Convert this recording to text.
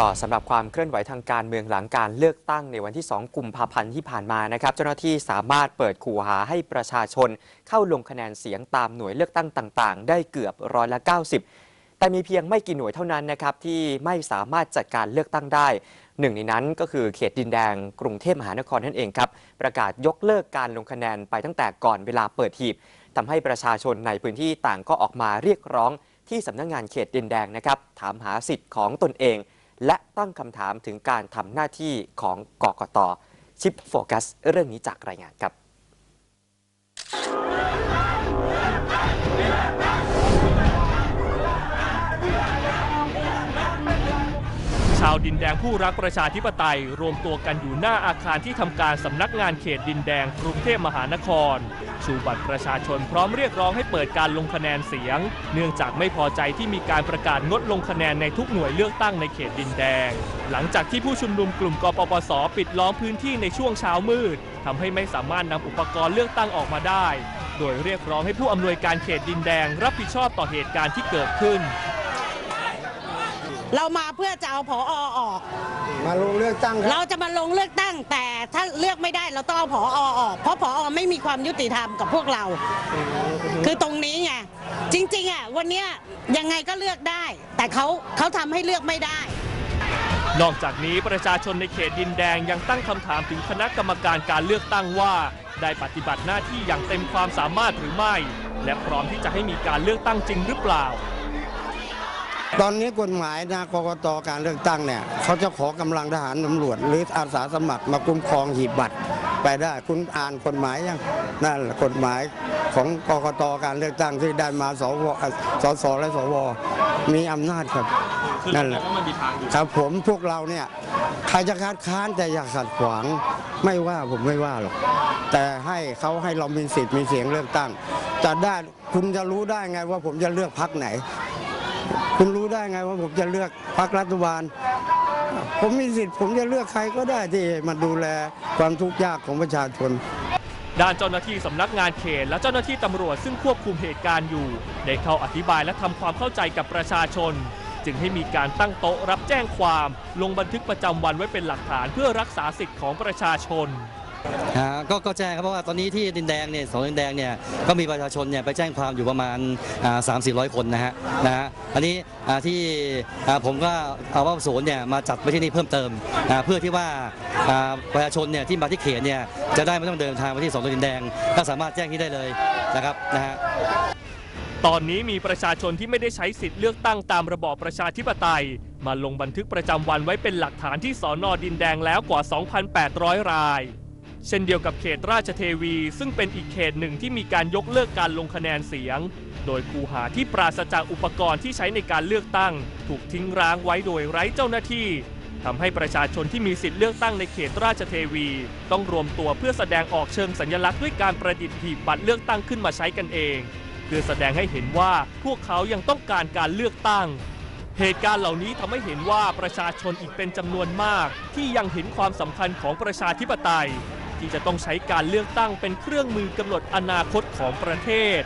ต่อสำหรับความเคลื่อนไหวทางการเมืองหลังการเลือกตั้งในวันที่ 2 กุมภาพันธ์ที่ผ่านมานะครับ เจ้าหน้าที่สามารถเปิดขู่หาให้ประชาชน เข้าลงคะแนนเสียงตามหน่วยเลือกตั้งต่าง ๆ ได้เกือบร้อยละ 90 แต่มีเพียงไม่กี่หน่วยเท่านั้นนะครับที่ไม่สามารถจัดการเลือกตั้งได้หนึ่งในนั้นก็คือเขตดินแดงกรุงเทพมหานครนั่นเองครับประกาศยกเลิกการลงคะแนนไปตั้งแต่ก่อนเวลาเปิดหีบทำให้ประชาชนในพื้นที่ต่างก็ออกมาเรียกร้อง ที่สำนักงานเขตดินแดงนะครับถามหาสิทธิ์ของตนเอง และตั้งคำถามถึงการทำหน้าที่ของกกตชิปโฟกัส เรื่องนี้จากรายงานครับาวดินแดงผู้รักประชาธิปไตย รวมตัวกันอยู่หน้าอาคารที่ทำการสำนักงานเขตดินแดงกรุงเทพมหานคร ชูบัตรประชาชนพร้อมเรียกร้องให้เปิดการลงคะแนนเสียง เนื่องจากไม่พอใจที่มีการประกาศงดลงคะแนนในทุกหน่วยเลือกตั้งในเขตดินแดง หลังจากที่ผู้ชุมนุมกลุ่มกปปส ปิดล้อมพื้นที่ในช่วงเช้ามืดทำให้ไม่สามารถนำอุปกรณ์เลือกตั้งออกมาได้ โดยเรียกร้องให้ผู้อำนวยการเขตดินแดง รับผิดชอบต่อเหตุการณ์ที่เกิดขึ้น เรามาเพื่อจะเอาผอออก มาลงเลือกตั้งครับเราจะมาลงเลือกตั้ง แต่ถ้าเลือกไม่ได้เราต้องเอาผอออก เพราะผอไม่มีความยุติธรรมกับพวกเรา คือตรงนี้ไงจริงๆอะวันเนี้ยยังไงก็เลือกได้ แต่เขาเขาทำให้เลือกไม่ได้ นอกจากนี้ประชาชนในเขตดินแดงยังตั้งคำถามถึงคณะกรรมการการเลือกตั้งว่า ได้ปฏิบัติหน้าที่อย่างเต็มความสามารถหรือไม่ และพร้อมที่จะให้มีการเลือกตั้งจริงหรือเปล่า ตอนนี้กฎหมายนะกกตการเลือกตั้งเนี่ยเขาจะขอกำลังทหารตำรวจ หรืออาสาสมัครมาคุ้มครองหีบบัตรไปได้คุณอ่านกฎหมายยังนั่นแหละกฎหมายของกกตการเลือกตั้งที่ได้มาสวเอ่อสสและสวมีอำนาจครับนั่นแหละครับผมพวกเราเนี่ยใครจะคัดค้านแต่อย่าขัดขวางไม่ว่าผมไม่ว่าหรอกแต่ให้เขาให้เรามีสิทธิ์มีเสียงเลือกตั้งจะได้คุณจะรู้ได้ไงว่าผมจะเลือกพักไหน คุณรู้ได้ไงว่าผมจะเลือกพรรครัฐบาล ผมมีสิทธิ์ผมจะเลือกใครก็ได้ที่มาดูแลความทุกข์ยากของประชาชนด้านเจ้าหน้าที่สำนักงานเขตและเจ้าหน้าที่ตำรวจซึ่งควบคุมเหตุการณ์อยู่ ได้เข้าอธิบายและทำความเข้าใจกับประชาชน จึงให้มีการตั้งโต๊ะรับแจ้งความ ลงบันทึกประจำวันไว้เป็นหลักฐานเพื่อรักษาสิทธิ์ของประชาชน อ่าก็ก็แจ้งครับเพราะว่าตอนนี้ที่ดินแดงเนี่ยสองดินแดงเนี่ยก็มีประชาชนเนี่ยไปแจ้งความอยู่ประมาณสามสี่ร้อยคนนะฮะนะฮะอันนี้อ่าที่อ่าผมก็เอาว่าศูนย์เนี่ยมาจัดไว้ที่นี่เพิ่มเติมอ่าเพื่อที่ว่าอ่าประชาชนเนี่ยที่มาที่เขตเนี่ยจะได้ไม่ต้องเดินทางไปที่สองดินแดงก็สามารถแจ้งที่ได้เลยนะครับนะฮะ ตอนนี้มีประชาชนที่ไม่ได้ใช้สิทธิ์เลือกตั้งตามระบอบประชาธิปไตย มาลงบันทึกประจำวันไว้เป็นหลักฐานที่สอนอดินแดงแล้วกว่า 2,800 ราย เช่นเดียวกับเขตราชเทวี ซึ่งเป็นอีกเขตหนึ่งที่มีการยกเลิกการลงคะแนนเสียง โดยคูหาที่ปราศจากอุปกรณ์ที่ใช้ในการเลือกตั้ง ถูกทิ้งร้างไว้โดยไร้เจ้าหน้าที่ทำให้ประชาชนที่มีสิทธิ์เลือกตั้งในเขตราชเทวี ต้องรวมตัวเพื่อแสดงออกเชิงสัญลักษณ์ด้วยการประดิษฐ์หีบบัตรเลือกตั้งขึ้นมาใช้กันเอง เพื่อแสดงให้เห็นว่าพวกเขายังต้องการการเลือกตั้งเหตุการณ์เหล่านี้ทำให้เห็นว่าประชาชนอีกเป็นจำนวนมาก ที่ยังเห็นความสำคัญของประชาธิปไตย ที่จะต้องใช้การเลือกตั้งเป็นเครื่องมือกำหนดอนาคตของประเทศ